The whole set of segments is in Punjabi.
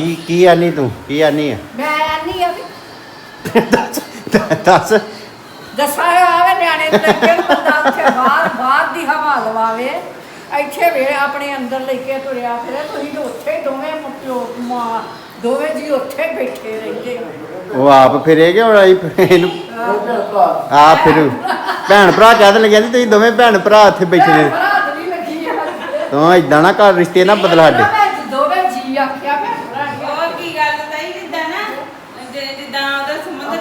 ਕੀ ਕੀ ਆਨੀ ਤੂੰ? ਕੀ ਆਨੀ ਆ? ਮੈਂ ਆਨੀ ਆ ਵੀ। ਦੱਸ ਦੱਸਾਂ। ਆਵੇ ਨਿਆਣੇ ਲੱਗੇ ਨੂੰ ਬੰਦਾ ਉੱਥੇ ਬਾਹਰ ਬਾਹਰ ਦੀ ਹਵਾ ਲਵਾਵੇ। ਇੱਥੇ ਵੇ ਆਪਣੇ ਅੰਦਰ ਲੈ ਕੇ ਤੁਰਿਆ ਫਿਰੇ। ਤੁਸੀਂ ਤਾਂ ਉੱਥੇ ਦੋਵੇਂ ਪਿਓ ਮਾਂ ਦੋਵੇਂ ਜੀ ਉੱਥੇ ਬੈਠੇ ਰਹਿੰਦੇ। ਉਹ ਆਪ ਫਿਰੇ ਕਿ ਹੁਣ ਆਈ ਇਹਨੂੰ ਆ ਫਿਰ ਭੈਣ ਭਰਾ ਕਹਿ ਤੇ ਲੱਗਿਆ ਤੁਸੀਂ ਦੋਵੇਂ ਭੈਣ ਭਰਾ ਇੱਥੇ ਬੈਠੇ ਨੇ ਤੂੰ ਇਦਾਂ ਨਾ ਘਰ ਰਿਸ਼ਤੇ ਨਾ ਬਦਲ ਸਾਡੇ ਮੈਂ ਦੋਵੇਂ ਜੀ ਆਖਿਆ ਮੈਂ ਭਰਾ ਨਹੀਂ ਹੋਰ ਕੀ ਗੱਲ ਤਾਈ ਜਿੱਦਾਂ ਨਾ ਜੇ- ਜਿੱਦਾਂ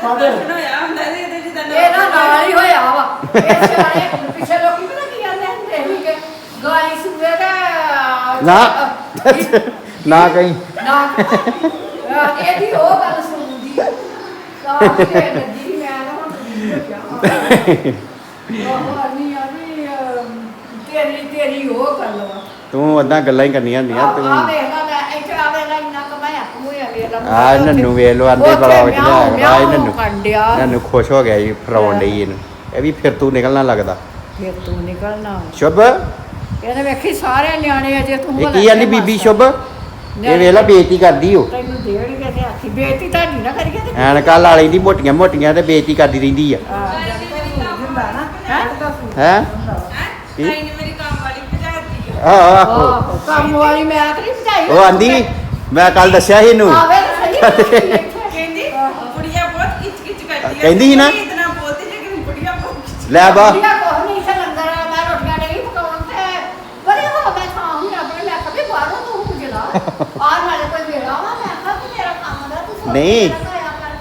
ਹੋਇਆ ਹੁੰਦਾ ਇਹਦੇ ਜਿੱਦਾਂ ਇਹ ਨਾ ਨਾਲ ਹੀ ਹੋਇਆ ਵਾ। ਇਹ ਸਿਆਣੇ ਪਿੱਛੇ ਲੋਕੀ ਪਤਾ ਕੀ ਕਹਿੰਦੇ ਹੁੰਦੇ ਸੀ ਕਿ ਗਾਲੀ ਸੂਏ ਦਾ ਨਾ। ਨਾ ਕਹੀਂ। ਨਾ ਅਹ ਇਹਦੀ ਉਹ ਗੱਲ ਸੁਣਦੀ। ਤਾਂ ਕਿ ਲੱਗੀ ਮੈਂ ਨਾ ਹੁਣ ਤੁਸੀਂ ਕਿਹਾ ਉਹ ਨਹੀਂ ਆ ਵੀ ਅਹ, ਤੇਰੀ ਤੇਰੀ ਉਹ ਗੱਲ ਵਾ। ਤੂੰ ਏਦਾਂ ਗੱਲਾਂ ਹੀ ਕਰਨੀਆਂ ਹੁੰਦੀਆਂ ਆ ਤੂੰ ਵੇਖ ਲਾ ਮੈਂ ਇੱਥੇ ਆ ਵੇਖ ਲਾ ਇੰਨਾ ਕਮਾਇਆ ਕਮੂਇਆ ਵੇਖ ਲਾ ਆ ਨੰਨੂ ਵੇਖ ਲੋ ਆਂਦੇ ਬੜਾ ਉੱਥੇ ਵਜਦਾ ਮਿਆਉਂ ਆ ਮਿਆਉਂ ਨੰਨੂ ਕੰਡਿਆ ਨੰਨੂ ਖੁਸ਼ ਹੋ ਗਿਆ ਜੀ ਫਰਾਉਣ ਇਹਨੂੰ। ਇਹ ਵੀ ਫਿਰ ਤੂੰ ਨਿਕਲਣਾ ਲੱਗਦਾ। ਫਿਰ ਤੂੰ ਨਿਕਲਣਾ। ਸ਼ੁਭ। ਇਹਨੇ ਵੇਖੀ ਸਾਰੇ ਨਿਆਣੇ ਅਜੇ ਤੂੰ ਇਹ ਕੀ ਆਂਦੀ ਬੀਬੀ ਸ਼ੁਭ? ਇਹ ਵੇਖ ਲੈ ਬੇਇੱਜ਼ਤੀ ਕਰਦੀ ਓ ਤੈਨੂੰ ਦੇਣਗੇ ਤੇ ਆਖੀ ਬੇਇੱਜ਼ਤੀ ਤੁਹਾਡੀ ਨਾ ਕਰੀਏ ਤੇ। ਐਨਕਾਂ ਲਾਲੀ ਦੀ ਮੋਟੀਆਂ ਮੋਟੀਆਂ ਤੇ ਬੇਇੱਜ਼ਤੀ ਕਰਦੀ ਰਹਿੰਦੀ ਆ। ਹੈ। ਹੈ? ਤਾਈ ਨੇ ਮੇਰੀ ਕੰਮ ਵਾਲੀ ਭਜਾਤੀ ਆਹੋ। ਕੰਮ ਵਾਲੀ ਮੈਂ ਕਰੀ ਭਜਾਈ। ਉਹ ਆਂਦੀ। ਮੈਂ ਕੱਲ ਦੱਸਿਆ ਸੀ ਇਹਨੂੰ ਆਵੇ ਤਾਂ ਸਹੀ ਕਹਿੰਦੀ ਬੁੜੀਆ ਬਹੁਤ ਕਿਚ ਕਿਚ ਕਰਦੀ ਹੈ ਕਹਿੰਦੀ ਸੀ ਨਾ? ਇਤਨਾ ਬੋਲਦੀ ਲੇਕਿਨ ਬੁੜੀਆ ਬਹੁਤ ਕਿਚ ਲੈ ਬਾ ਨਹੀਂ ਇੱਥੇ ਲੰਗਰ ਆ, ਮੈਂ ਰੋਟੀਆਂ ਨਹੀਂ ਪਕਾਉਣ ਤੇ ਬੜੇ ਹੋ ਮੈਂ ਖਾਉਂਗੀ ਆਪਣੇ ਮੈਂ ਕਦੇ ਬਾਹਰੋਂ ਤੂੰ ਕੁਝ ਲਾ ਆਹ ਨਾਲੇ ਕੋਈ ਵੇਲਾ ਵਾ ਮੈਂ ਕਿਹਾ ਕਿ ਤੇਰਾ ਕੰਮ ਦਾ ਤੂੰ ਸੋਚ ਨਹੀਂ। ਕੇ ਰੱਖਿਆ ਕਰ।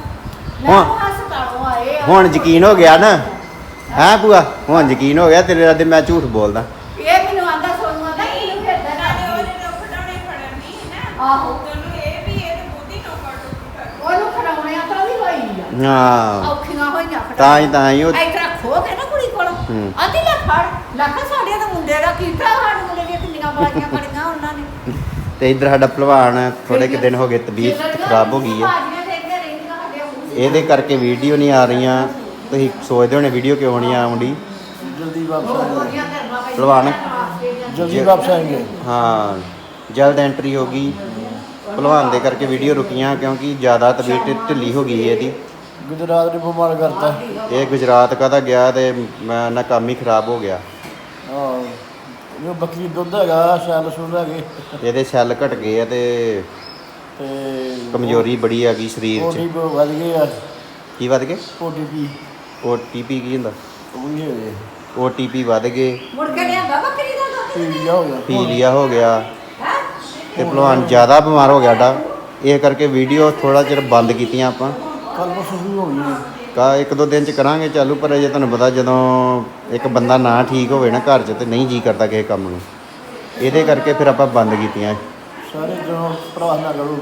ਹੁਣ- ਮੈਂ ਹਸਪਤਾਲੋਂ ਆਏ ਆ। ਹੁਣ ਯਕੀਨ ਹੋ ਗਿਆ ਨਾ ਹੈ ਭੂਆ ਹੁਣ ਯਕੀਨ ਹੋ ਗਿਆ ਤੇਰੇ ਨਾਲ ਤੇ ਮੈਂ ਝੂਠ ਬੋਲਦਾ ਇਹ ਮੈਨੂੰ ਆਂਦਾ ਸੋਨੂੰ ਆਂਦਾ ਇਹਨੂੰ ਖੇਡਦਾ ਨਾਲੇ ਨਾ ਉਹਨੇ ਲੋਕ ਫੜਾਉਣੇ ਫੜਨ ਨਹੀਂ ਨਾ ਆਹੋ ਤੈਨੂੰ ਇਹ ਵੀ ਇਹ ਤੇ ਬੁੱਧੀ ਨੌਕਰ ਟੁੱਟੀ ਕਰ ਉਹਨੂੰ ਖੜਾਉਣਿਆ ਤਾਂ ਵੀ ਹੋਈ ਆ ਤਾਂ ਹੀ ਤਾਂ ਉਹ ਇਤਰਾ ਖੋ ਸਾਡਾ ਭਲਵਾਨ ਥੋੜੇ ਕਿ ਦਿਨ ਹੋ ਗਏ ਤਬੀਅਤ ਖਰਾਬ ਹੋ ਗਈ ਹੈ ਇਹਦੇ ਕਰਕੇ ਵੀਡੀਓ ਨਹੀਂ ਆ ਰਹੀਆਂ। ਤੁਸੀਂ ਸੋਚਦੇ ਹੋਣੇ ਵੀਡੀਓ ਕਿਉਂ ਨਹੀਂ ਆਉਂਦੀ? ਜਲਦੀ ਵਾਪਸ ਆਏਗੇ ਭਲਵਾਨ। ਜਲਦੀ ਵਾਪਸ ਆਏਗੇ। ਹਾਂ ਜਲਦ ਐਂਟਰੀ ਹੋ ਗਈ। ਭਲਵਾਨ ਦੇ ਕਰਕੇ ਵੀਡੀਓ ਰੁਕੀਆਂ ਕਿਉਂਕਿ ਜ਼ਿਆਦਾ ਤਬੀਅਤ ਢਿੱਲੀ ਹੋ ਗਈ ਹੈ ਇਹਦੀ। ਗੁਜਰਾਤ ਨੇ ਬਿਮਾਰ ਕਰਤਾ। ਇਹ ਗੁਜਰਾਤ ਕਾ ਗਿਆ ਤੇ ਮੈਂ ਨਾ ਕੰਮ ਹੀ ਖਰਾਬ ਹੋ ਗਿਆ। ਹਾਂ ਇਹ ਬੱਕਰੀ ਦੁੱਧ ਹੈਗਾ ਸ਼ੈਲ ਸੁਣ ਹੈਗੇ। ਇਹਦੇ ਸ਼ੈਲ ਘਟ ਗਏ ਆ ਤੇ ਕਮਜ਼ੋਰੀ ਬੜੀ ਆ ਗਈ ਸਰੀਰ 'ਚ। ਕੋਟੀ ਵੱਧ ਗਈ ਆ ਕੀ ਵੱਧ ਗਏ? ਓਟੀਪੀ ਓਟੀਪੀ ਕੀ ਹੁੰਦਾ? ਉਹ ਹੀ ਹੋਏ ਓਟੀਪੀ ਵੱਧ ਗਏ। ਮੁੜ ਕੇ ਲਿਆਂਦਾ ਬੱਕਰੀ ਦਾ ਪੀਲੀਆ ਹੋ ਗਿਆ। ਪੀਲੀਆ ਹੋ ਗਿਆ। ਤੇ ਭਲਵਾਨ ਜ਼ਿਆਦਾ ਬਿਮਾਰ ਹੋ ਗਿਆ ਡਾ। ਇਹ ਕਰਕੇ ਵੀਡੀਓ ਥੋੜਾ ਚਿਰ ਬੰਦ ਕੀਤੀਆਂ ਆਪਾਂ। ਕੱਲ ਨੂੰ ਸ਼ੁਰੂ ਹੋਣੀ ਹੈ ਕਾ ਇੱਕ ਦੋ ਦਿਨ ਚ ਕਰਾਂਗੇ ਚਾਲੂ ਪਰ ਅਜੇ ਤੁਹਾਨੂੰ ਪਤਾ ਜਦੋਂ ਇੱਕ ਬੰਦਾ ਨਾ ਠੀਕ ਹੋਵੇ ਨਾ ਘਰ 'ਚ ਤੇ ਨਹੀਂ ਜੀ ਕਰਦਾ ਕਿਸੇ ਕੰਮ ਨੂੰ। ਇਹਦੇ ਕਰਕੇ ਫਿਰ ਆਪਾਂ ਬੰਦ ਕੀਤੀਆਂ। ਸਾਰੇ ਜਣੋ ਪ੍ਰਾਰਥਨਾ ਕਰੋ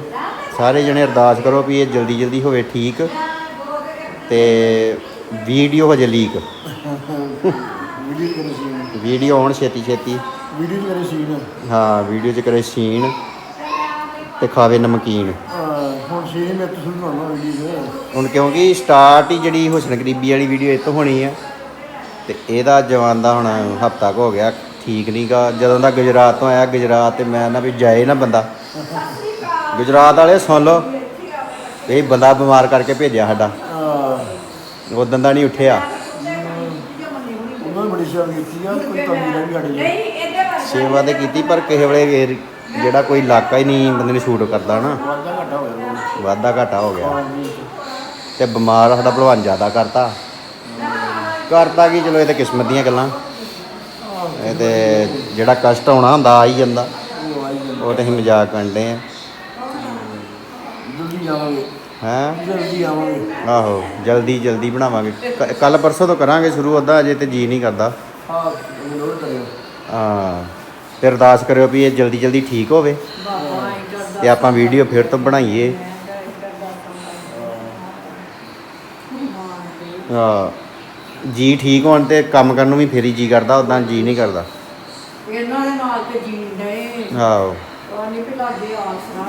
ਸਾਰੇ ਜਣੇ ਅਰਦਾਸ ਕਰੋ ਵੀ ਇਹ ਜਲਦੀ ਜਲਦੀ ਹੋਵੇ ਠੀਕ ਤੇ ਵੀਡੀਓ ਹੋ ਜੇ ਲੀਕ। ਵੀਡੀਓ ਕਰੇ ਵੀਡੀਓ ਛੇਤੀ ਛੇਤੀ। ਵੀਡੀਓ ਕਰੇ ਸੀ ਨਾ। ਹਾਂ ਵੀਡੀਓ 'ਚ ਕਰੇ ਸੀਨ ਤੇ ਖਾਵੇ ਨਮਕੀਨ। ਹੁਣ ਸੀ ਮੈਂ ਤੁਸੀਂ ਸੁਣਾਉਣਾ ਵੀਡੀਓ ਹੁਣ ਕਿਉਂਕਿ ਸਟਾਰਟ ਹੀ ਜਿਹੜੀ ਹੁਸਨ ਗਰੀਬੀ ਵਾਲੀ ਵੀਡੀਓ ਇਹ ਤੋਂ ਹੋਣੀ ਆ। ਤੇ ਇਹਦਾ ਜਵਾਨ ਦਾ ਹੁਣ ਹਫਤਾ ਕੁ ਹੋ ਗਿਆ ਠੀਕ ਨਹੀਂਗਾ ਜਦੋਂ ਦਾ ਗੁਜਰਾਤ ਤੋਂ ਆਇਆ ਗੁਜਰਾਤ ਤੇ ਮੈਂ ਨਾ ਵੀ ਜਾਏ ਨਾ ਬੰਦਾ। ਗੁਜਰਾਤ ਵਾਲੇ ਸੁਣ ਲਓ ਇਹ ਬੰਦਾ ਬਿਮਾਰ ਕਰਕੇ ਭੇਜਿਆ ਸਾਡਾ। ਉਦੋਂ ਦਾ ਨਹੀਂ ਉੱਠਿਆ। ਉਹਨਾਂ ਨੇ ਬੜੀ ਸੇਵਾ ਕੀਤੀ ਆ ਕੋਈ ਕਮੀ ਨਹੀਂ ਸਾਡੇ ਜੀ ਨਹੀਂ ਇਹਦੇ ਵਰਗਾ ਸੇਵਾ ਤੇ ਕੀਤੀ ਪਰ ਕਿਸੇ ਵੇਲੇ ਜਿਹੜਾ ਕੋਈ ਇਲਾਕਾ ਹੀ ਨਹੀਂ ਬੰਦੇ ਨੂੰ ਸ਼ੂਟ ਕਰਦਾ ਨਾ। ਵਾਧਾ ਘਟਾ ਹੋ ਗਿਆ। ਵਾਧਾ ਘਾਟਾ ਹੋ ਗਿਆ। ਹਾਂਜੀ। ਤੇ ਬਿਮਾਰ ਸਾਡਾ ਭਲਵਾਨ ਜ਼ਿਆਦਾ ਕਰਤਾ। ਕਰਤਾ ਕੀ ਚਲੋ ਇਹ ਤੇ ਕਿਸਮਤ ਦੀਆਂ ਗੱਲਾਂ। ਇਹ ਤੇ ਜਿਹੜਾ ਕਸ਼ਟ ਆਉਣਾ ਹੁੰਦਾ ਆ ਹੀ ਜਾਂਦਾ। ਉਹ ਤੇ ਅਸੀਂ ਮਜ਼ਾਕ ਕਰਦੇ ਆ। ਜਲਦੀ ਜਾਵਾਂਗੇ। ਹੈ? ਜਲਦੀ ਆਵਾਂਗੇ। ਆਹੋ ਜਲਦੀ ਜਲਦੀ ਬਣਾਵਾਂਗੇ। ਕੱਲ ਪਰਸੋਂ ਤੋਂ ਕਰਾਂਗੇ ਸ਼ੁਰੂ ਅੱਧਾ ਅਜੇ ਤੇ ਜੀ ਨਹੀਂ ਕਰਦਾ। ਹਾਂ। ਤੇ ਅਰਦਾਸ ਕਰਿਓ ਵੀ ਇਹ ਜਲਦੀ ਜਲਦੀ ਠੀਕ ਹੋਵੇ ਤੇ ਆਪਾਂ ਵੀਡੀਓ ਫਿਰ ਤੋਂ ਬਣਾਈਏ। ਹਾਂ ਜੀ ਠੀਕ ਹੋਣ ਤੇ ਕੰਮ ਕਰਨ ਨੂੰ ਵੀ ਫੇਰ ਜੀ ਕਰਦਾ ਉਦਾਂ ਜੀ ਨਹੀਂ ਕਰਦਾ। ਇਹਨਾਂ ਦੇ ਨਾਲ ਤੇ ਜੀਣ ਡਏ ਆਹੋ। ਉਹ ਨਹੀਂ ਵੀ ਲਾਗੇ ਆਸਰਾ।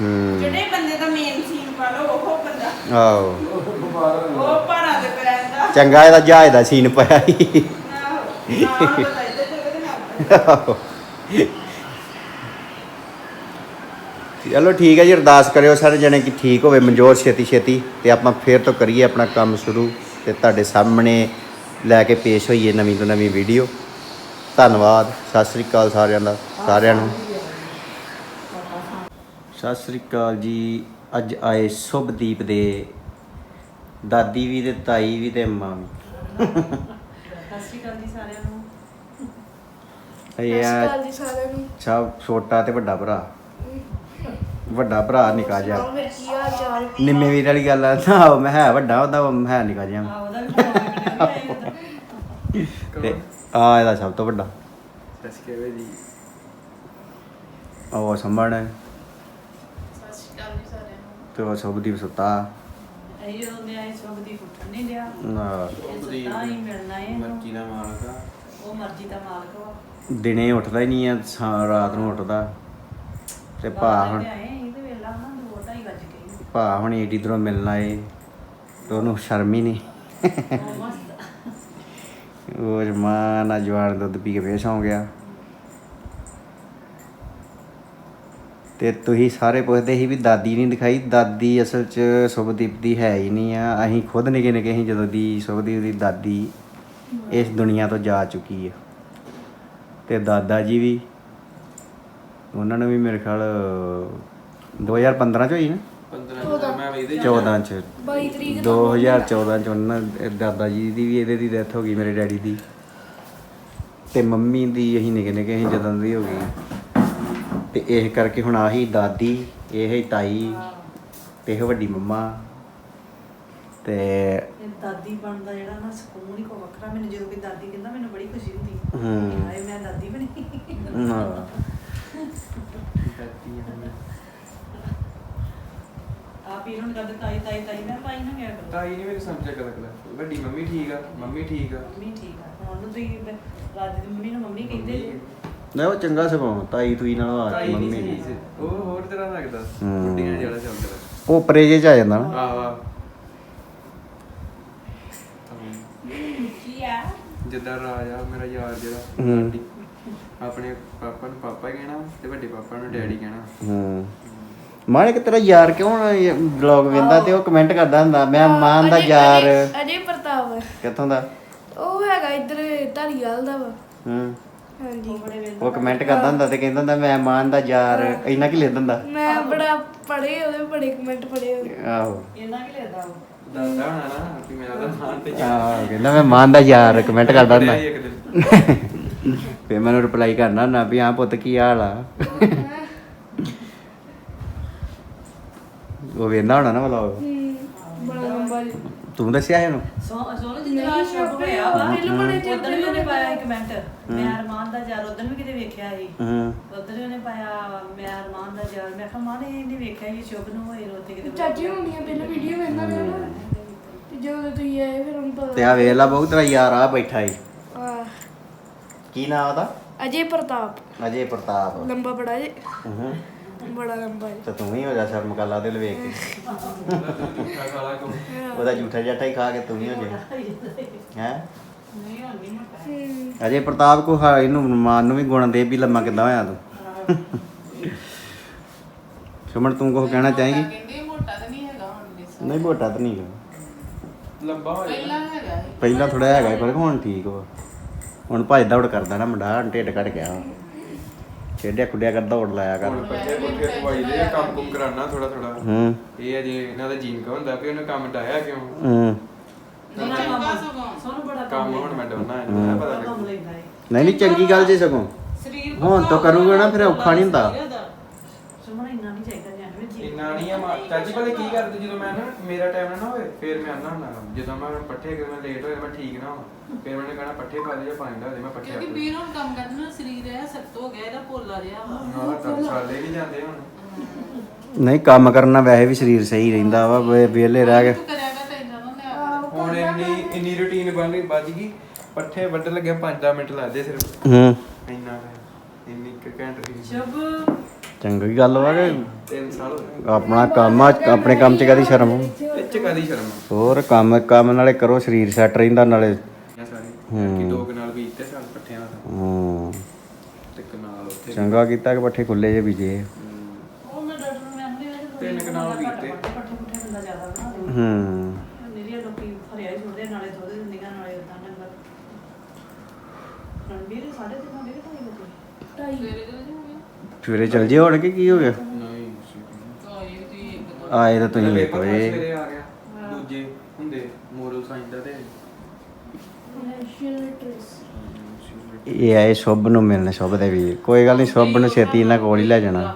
ਹੂੰ। ਜਿਹੜੇ ਬੰਦੇ ਦਾ ਮੇਨ ਸੀਨ ਪਾ ਲਓ ਉਹ ਬੰਦਾ। ਆਹੋ। ਉਹ ਭਾਰਾ ਦੇ ਪੈਂਦਾ। ਚੰਗਾ ਇਹਦਾ ਜਹਾਜ਼ ਦਾ ਸੀਨ ਪਾਇਆ ਸੀ। ਆਹੋ ਨਾ ਪਤਾ ਇੱਧਰ ਤੇ ਉਹਦੇ ਨਾਲ ਆਹੋ। ਚਲੋ ਠੀਕ ਹੈ ਜੀ, ਅਰਦਾਸ ਕਰਿਓ ਸਾਰੇ ਜਣੇ ਕਿ ਠੀਕ ਹੋਵੇ ਮਨਜ਼ੋਰ ਛੇਤੀ ਛੇਤੀ ਤੇ ਆਪਾਂ ਫੇਰ ਤੋਂ ਕਰੀਏ ਆਪਣਾ ਕੰਮ ਸ਼ੁਰੂ ਤੇ ਤੁਹਾਡੇ ਸਾਹਮਣੇ ਲੈ ਕੇ ਪੇਸ਼ ਹੋਈਏ ਨਵੀਂ ਤੋਂ ਨਵੀਂ ਵੀਡੀਓ। ਧੰਨਵਾਦ, ਸਤਿ ਸ੍ਰੀ ਅਕਾਲ ਸਾਰਿਆਂ ਦਾ, ਸਾਰਿਆਂ ਨੂੰ। ਸਤਿ ਸ੍ਰੀ ਅਕਾਲ ਜੀ, ਅੱਜ ਆਏ ਸ਼ੁਭਦੀਪ ਦੇ ਦਾਦੀ ਵੀ ਤੇ ਤਾਈ ਵੀ ਤੇ ਮਾਂ ਵੀ ਸਤਿ ਸ਼੍ਰੀ ਅਕਾਲ ਜੀ ਸਾਰਿਆਂ ਨੂੰ। ਇਹ ਆ ਜੀ ਸਾਰਿਆਂ ਨੂੰ। ਸਭ ਛੋਟਾ ਤੇ ਵੱਡਾ ਭਰਾ। ਵੱਡਾ ਭਰਾ ਨਿਕਾ ਜਾ ਸੁਣਾਓ ਮੇਰੇ ਕੀ ਹਾਲ ਚਾਲ? ਨਿੰਮੇ ਵੀਰ ਵਾਲੀ ਗੱਲ ਆ। ਨਾ ਮੈਂ ਹੈ ਵੱਡਾ ਉਹਦਾ ਹੈ ਨਿਕਾ ਜਿਹਾ। ਆ ਉਹਦਾ ਵੀ ਫੋਨ ਕੱਢਿਆ ਤੇ ਆ ਇਹਦਾ ਸਭ ਤੋਂ ਵੱਡਾ। ਸਸਕੇ ਜੀ। ਉਹ ਸੰਭਣ। ਸਤਿ ਸ਼੍ਰੀ ਅਕਾਲ ਜੀ ਸਾਰਿਆਂ ਨੂੰ। ਤੇ ਉਹ ਸੁਭਦੀਪ ਸੁੱਤਾ। ਇਹ ਆਏ ਸੁਭ ਦੀ ਨਹੀਂ ਲਿਆ ਆਹ, ਇਹ ਸੁੱਤਾ ਹੀ ਮਿਲਣਾ ਹੈ। ਮਰਜ਼ੀ ਦਾ ਮਾਲਕ ਆ। ਉਹ ਮਰਜ਼ੀ ਦਾ ਮਾਲਕ ਵਾ। ਦਿਨੇ ਉੱਠਦਾ ਹੀ ਨਹੀਂ ਆ ਸ਼ਾ- ਰਾਤ ਨੂੰ ਉੱਠਦਾ। ਤੇ ਭਾ ਹੁਣ ਇਹਦੇ ਵੇਲਾ ਨਾ ਦੋ ਢਾਈ ਵੱਜ ਗਏ ਭਾ ਹੁਣ ਏਡੀ ਦੂਰੋਂ ਮਿਲਣਾ ਏ ਤੇ ਉਹਨੂੰ ਸ਼ਰਮ ਹੀ ਨਹੀਂ। ਉਹ ਮਸਤ ਉਹ ਜਮਾਨਾ ਜਵਾਨ ਦੁੱਧ ਪੀ ਕੇ ਪੇਸ਼ ਹੋ ਗਿਆ। ਤੇ ਤੁਸੀਂ ਸਾਰੇ ਪੁੱਛਦੇ ਸੀ ਵੀ ਦਾਦੀ ਨਹੀਂ ਦਿਖਾਈ ਦਾਦੀ ਅਸਲ 'ਚ ਸੁਭਦੀਪ ਦੀ ਹੈ ਹੀ ਨਹੀਂ ਆ। ਅਸੀਂ ਖੁਦ ਨਿੱਕੇ ਨਿੱਕੇ ਸੀ ਜਦੋਂ ਦੀ ਸੁਭਦੀਪ ਦੀ ਦਾਦੀ ਇਸ ਦੁਨੀਆ ਤੋਂ ਜਾ ਚੁੱਕੀ ਹੈ ਤੇ ਦਾਦਾ ਜੀ ਵੀ ਉਹਨਾਂ ਨੂੰ ਵੀ ਮੇਰੇ ਖਿਆਲ 2015 ਚ ਹੋਈ ਨਾ? 15 ਮੈਂ ਵੇਖਦੇ 14 ਚ 22 ਤਰੀਕ 2014 ਚ ਉਹਨਾਂ ਦਾਦਾ ਜੀ ਦੀ ਵੀ ਇਹਦੇ ਦੀ ਡੈਥ ਹੋ ਗਈ ਮੇਰੇ ਡੈਡੀ ਦੀ। ਤੇ ਮੰਮੀ ਦੀ ਅਸੀਂ ਨਿੱਕੇ ਨਿੱਕੇ ਅਸੀਂ ਜਦੋਂ ਦੀ ਹੋ ਗਈ ਤੇ ਇਹ ਕਰਕੇ ਹੁਣ ਆਹੀ ਦਾਦੀ ਇਹ ਹੀ ਤਾਈ ਤੇ ਇਹ ਵੱਡੀ ਮੰਮਾ। ਤੇ ਇਹ ਦਾਦੀ ਬਣਦਾ ਜਿਹੜਾ ਨਾ ਸਕੂਨ ਹੀ ਕੋ ਵੱਖਰਾ। ਮੈਨੂੰ ਜਦੋਂ ਕੋਈ ਦਾਦੀ ਕਹਿੰਦਾ ਮੈਨੂੰ ਬੜੀ ਖੁਸ਼ੀ ਹੁੰਦੀ। ਹੂੰ। ਹਾਏ ਮੈਂ ਦਾਦੀ ਬਣੀ। ਹਾਂ, ਆਪ ਹੀ ਹੁਣ ਕਦੇ ਤਾਈ ਤਾਈ ਤਾਈ ਮੈਂ ਪਾਈ ਨਾ ਗਿਆ ਕਰੋ? ਤਾਈ ਨਹੀਂ ਮੈਨੂੰ ਸਮਝਿਆ ਕਦ ਕਦ ਵੱਡੀ ਮੰਮੀ ਠੀਕ ਆ ਮੰਮੀ ਠੀਕ ਆ। ਮੰਮੀ ਠੀਕ ਆ। ਹੁਣ ਉਹਨੂੰ ਤੁਸੀਂ ਰਾਜ ਦੀ ਮੰਮੀ ਨੂੰ ਮੰਮੀ ਕਹਿੰਦੇ ਜੀ। ਨਹੀਂ ਉਹ ਚੰਗਾ ਸਗੋਂ ਤਾਈ ਤੂਈ ਨਾਲ ਆ ਤਾਈ ਮੰਮੀ ਨਹੀਂ ਦੀ ਸਹੀ ਸੀ ਉਹ ਹੋਰ ਤਰ੍ਹਾਂ ਲੱਗਦਾ। ਹੂੰ। ਵੱਡੀਆਂ ਜਿਹੜਾ ਚੱਲਦਾ ਉਹ ਪਰੇਜੇ ਚ ਆ ਜਾਂਦਾ ਨਾ। ਆਹ ਵਾਹ ਕੀ ਆ। ਜਿੱਦਾਂ ਰਾਜ ਆ ਮੇਰਾ ਯਾਰ ਜਿਹੜਾ ਹੂੰ। ਆਪਣੇ ਪਾਪਾ ਨੂੰ ਪਾਪਾ ਹੀ ਕਹਿਣਾ ਤੇ ਵੱਡੇ ਪਾਪਾ ਨੂੰ ਡੈਡੀ ਕਹਿਣਾ। ਹੂੰ। ਮਾਣਿਕ ਤੇਰਾ ਯਾਰ ਕਿਉਂ ਵਲੌਗ ਵੇਂਦਾ ਤੇ ਉਹ ਕਮੈਂਟ ਕਰਦਾ ਹੁੰਦਾ ਮੈਂ ਮਾਂ ਦਾ ਅਜੇ- ਯਾਰ ਅਜੇ- ਅਜੇ ਪ੍ਰਤਾਪ। ਕਿੱਥੋਂ ਦਾ? ਉਹ ਹੈਗਾ ਇੱਧਰ ਧਾਰੀਵਾਲ ਦਾ ਵਾ। ਹੂੰ। ਹਾਂਜੀ। ਉਹ ਕਮੈਂਟ ਕਰਦਾ ਹੁੰਦਾ ਤੇ ਕਹਿੰਦਾ ਹੁੰਦਾ ਮੈਂ ਮਾਂ ਦਾ ਯਾਰ ਇੰਨਾ ਕੀ ਲਿਖਦਾ ਹੁੰਦਾ ਮੈਂ ਬੜਾ ਪੜੇ ਉਹਦੇ ਬੜੇ ਕਮੈਂਟ ਪੜੇ ਆਹੋ। ਇਹਨਾਂ ਕੀ ਲੈਦਾ ਉਹ ਦਾਦਾ ਹੋਣਾ ਨਾ ਕਿ ਮੇਰਾ ਤਾਂ ਮਾਨ ਤੇ ਆਹੋ ਕਹਿੰਦਾ ਮੈਂ ਮਾਂ ਦਾ ਯਾਰ ਕਮੈਂਟ ਕਰਦਾ ਹੁੰਦਾ। ਸੀ ਇੱਕ ਦਿਨ। ਫੇ ਮੈਨੂੰ ਰਿਪਲਾਈ ਕਰਨਾ ਹੁੰਦਾ ਵੀ ਹਾਂ ਪੁੱਤ ਕੀ ਹਾਲ ਆ? ਉਹ ਵੇਂਦਾ ਹੋਣਾ ਨਾ ਵਲੌਗ ਹੂੰ, ਬੜਾ ਲੰਬਾ ਜੀ। ਤੂੰ ਦੱਸਿਆ ਇਹਨੂੰ ਸੋ ਸੋਨੂੰ ਜਿੰਨਾ ਸ਼ੁਭ ਹੋਇਆ ਵਾ ਮੈਨੂੰ ਬੜੇ ਚਿਰ ਉਦੋਂ ਵੀ ਉਹਨੇ ਪਾਇਆ ਇੱਕ ਕਮੈਂਟ ਮੈਂ ਅਰਮਾਨ ਦਾ ਯਾਰ ਉਦੋਂ ਵੀ ਕਿਤੇ ਵੇਖਿਆ ਸੀ। ਹੂੰ। ਉਦੋਂ ਵੀ ਉਹਨੇ ਪਾਇਆ ਮੈਂ ਅਰਮਾਨ ਦਾ ਯਾਰ। ਮੈਂ ਕਿਹਾ ਮਾਂ ਨੇ ਇਹਨੇ ਵੇਖਿਆ ਸੀ ਸ਼ੁਭ ਨੂੰ ਹੋਏ ਰੋਤੇ ਕਿਤੇ ਚਾਚੀ ਹੁੰਦੀਆਂ ਪਹਿਲਾਂ ਵੀਡੀਓ ਵੇਖਦਾ ਰਿਹਾ ਨਾ। ਤੇ ਜਦੋਂ ਤੁਸੀਂ ਆਏ ਫਿਰ ਉਹਨੂੰ ਤੇ ਆ ਵੇਖ ਲਾ ਬਹੁਤ ਤੇਰਾ ਯਾਰ ਆ ਬੈਠਾ ਈ ਆਹ, ਕੀ ਨਾਮ ਉਹਦਾ? ਅਜੇ ਪ੍ਰਤਾਪ। ਅਜੇ ਪ੍ਰਤਾਪ। ਲੰਬਾ ਬੜਾ ਜੀ। ਹੂੰ। ਬੜਾ ਲੰਬਾ ਜੀ। ਤੇ ਤੂੰ ਵੀ ਹੋ ਜਾ ਸ਼ਰਮ ਕਰ ਲਾ ਦਿਲ ਵੇਖ ਕੇ। ਉਹਦਾ ਝੂਠਾ ਜੱਟਾ ਹੀ ਖਾ ਕੇ ਤੂੰ ਵੀ ਹੋ ਜਾ। ਹੈ? ਨਹੀਂ ਹੁਣ ਨਹੀਂ ਮੋਟਾ ਹੂੰ, ਅਜੇ ਪ੍ਰਤਾਪ ਕੋ ਹਾਂ ਇਹਨੂੰ ਮਾਨ ਨੂੰ ਵੀ ਗੁਣ ਦੇ ਵੀ ਲੰਮਾ ਕਿੱਦਾਂ ਹੋਇਆ ਤੂੰ। ਸੁਮਨ ਤੂੰ ਕੋ ਕਹਿਣਾ ਚਾਹੇਂਗੀ? ਕਹਿੰਦੇ ਮੋਟਾ ਤਾਂ ਨਹੀਂ ਹੈਗਾ ਹੁਣ ਨਹੀਂ ਮੋਟਾ ਤਾਂ ਨਹੀਂ ਗਾ। ਲੰਬਾ ਹੋ ਪਹਿਲਾਂ ਹੈਗਾ ਸੀ ਪਹਿਲਾਂ ਥੋੜਾ ਹੈਗਾ ਸੀ, ਪਰ ਹੁਣ ਠੀਕ ਵਾ। ਹੁਣ ਭੱਜ ਦੌੜ ਕਰਦਾ ਨਾ ਮੁੰਡਾ ਹੁਣ ਢਿੱਡ ਘਟ ਗਿਆ ਖੇਡਿਆ ਖੁੱਡਿਆ ਕਰ ਦੌੜ ਲਾਇਆ ਕਰ। ਹੁਣ ਬੱਚੇ ਪੁੱਠੇ ਖਵਾਈ ਦੇ ਆ, ਕੰਮ ਕੁਮ ਕਰਾਉਣਾ ਥੋੜਾ ਥੋੜਾ ਹੂੰ। ਇਹ ਅਜੇ ਇਹਨਾਂ ਦਾ ਜੀਨ ਕਾ ਹੁੰਦਾ ਵੀ ਉਹਨੇ ਕੰਮ ਡਾਇਆ ਕਿਉਂ? ਹੂੰ। ਬੜਾ ਚੰਗਾ ਕੰਮ ਸਗੋਂ। ਸੋਨੂੰ ਬੜਾ ਕੰਮ ਹੁਣ ਮੈਂ ਡਾਉਣਾ ਇਹਨੂੰ ਬੜਾ ਪਤਾ ਕੰਮ ਲੱਗ ਲੈਂਦਾ ਹੈ। ਨਹੀਂ ਨਹੀਂ ਚੰਗੀ ਗੱਲ ਜੇ ਸਗੋਂ। ਸਰੀਰ ਹੁਣ ਤੋਂ ਕਰੂਗਾ ਨਾ ਫਿਰ ਔਖਾ ਨਹੀਂ ਹੁੰਦਾ ਸੁਮਨ ਇੰਨਾ ਨਹੀਂ ਚਾਹੀਦਾ ਜਾਨ ਨਹੀਂ ਆ ਮਾ- ਚਾਚੀ ਭਲੇ ਕੀ ਕਰਦੇ ਜਦੋਂ ਮੈਂ ਨਾ ਮੇਰਾ ਟਾਈਮ ਨਾ ਹੋਵੇ ਫਿਰ ਮੈਂ ਆਉਂਦਾ ਹੁੰਦਾ ਕੰਮ। ਜਦੋਂ ਮੈਂ ਪੱਠੇ ਕਰ ਮੈਂ ਲੇਟ ਹੋਇਆ ਮੈਂ ਠੀਕ ਨਾ ਹਾਂ ਫਿਰ ਮੈंने ਕਹਣਾ ਪੱਠੇ ਪਾ ਦੇ ਜਾਂ ਪਾਣੀ ਢਾ ਦੇ ਮੈਂ ਪੱਠੇ ਕਿਉਂਕਿ ਵੀਰ ਹੁਣ ਕੰਮ ਕਰਦਾ ਨਾ ਸਰੀਰ ਹੈ ਸਖਤ ਹੋ ਗਿਆ ਇਹਦਾ ਭੋਲਾ ਰਿਹਾ ਵਾ। ਹਾਂ ਤਾਂ ਸਾਲੇ ਵੀ ਜਾਂਦੇ ਹੁਣ। ਨਹੀਂ ਕੰਮ ਕਰਨਾ ਵੈਸੇ ਵੀ ਸਰੀਰ ਸਹੀ ਰਹਿੰਦਾ ਵਾ ਵੇ- ਵਿਹਲੇ ਰਹਿ ਕੇ। ਤੂੰ ਕਰਿਆਗਾ ਤਾਂ ਇੰਨਾ ਨਾ ਲਿਆ ਕਰ। ਹੁਣ ਇੰਨੀ ਇੰਨੀ ਰੁਟੀਨ ਬਣ ਗਈ ਵੱਜ ਗਈ। ਪੱਠੇ ਵੱਢ ਲੱਗਿਆ 5-10 ਮਿੰਟ ਲੱਗਦੇ ਸਿਰਫ। ਹੂੰ। ਇੰਨਾ ਕੁ। ਇੰਨੀ ਕੁ ਘੰਟੇ ਦੀ ਸ਼ੁਭ ਚੰਗੀ ਗੱਲ ਵਾ ਕਿ 3 ਸਾਲ ਹੋ ਗਏ। ਆਪਣਾ ਕੰਮ ਆ ਆਪਣੇ ਕੰਮ 'ਚ ਕਦੀ ਸ਼ਰਮ ਇਹ ਚ ਕਾਦੀ ਸ਼ਰਮ ਆ? ਹੋਰ ਕੰਮ ਕੰਮ ਨਾਲੇ ਕਰੋ ਸਰੀਰ ਸੈੱਟ ਰਹਿੰਦਾ ਨਾਲੇ। ਇਹ ਸਾਰੀ ਕਿ ਦੋ ਕੁ ਨਾਲ ਬੀਜਤੇ ਸਾਲ ਪੱਠਿਆਂ ਦਾ ਹੂੰ। ਤੇ ਕਨਾਲ ਉੱਥੇ ਚੰਗਾ ਕੀਤਾ ਕਿ ਪੱਠੇ ਖੁੱਲੇ ਜੇ ਬੀਜੇ। ਉਹ ਮੈਂ ਡਾਕਟਰ ਤਿੰਨ ਕਨਾਲ ਵੀਰ ਤੇ ਪੱਠੇ ਪੁੱਠੇ ਬੰਦਾ ਜ਼ਿਆਦਾ ਬਣਾ ਦੇ। ਹੂੰ। ਨਿਰੀਆਂ ਲੋਕੀ ਹਰਿਆ ਹੀ ਛੋੜਦੇ ਨਾਲੇ ਦੁੱਧ ਦਿੰਦੀਆਂ ਨਾਲੇ ਉਦਾਂ ਡੰਗਰ ਰਣਵੀਰ ਢਾਈ ਵਜੇ? ਢਾਈ। ਸਵੇਰੇ ਚਲੇ ਜੇ ਹੁਣ ਕਿ ਕੀ ਹੋ ਗਿਆ? ਨਹੀਂ ਆਏ ਤਾਂ ਤੁਸੀਂ ਵੇਖੋ ਤਾਂ ਇਹ ਸਵੇਰੇ ਆ ਗਿਆ। ਦੂਜੇ ਹੁੰਦੇ ਮੋਰਲ ਸਾਇੰਸ ਦਾ ਤੇ। ਨੈਸ਼ਨਲ ਟ੍ਰੇਸ ਇਹ ਆਏ ਸ਼ੁਭ ਨੂੰ ਮਿਲਣ ਸ਼ੁਭ ਦੇ ਵੀਰ ਕੋਈ ਗੱਲ ਨਹੀਂ ਸ਼ੁਭ ਨੂੰ ਛੇਤੀ ਇਹਨਾਂ ਕੋਲ ਹੀ ਲੈ ਜਾਣਾ।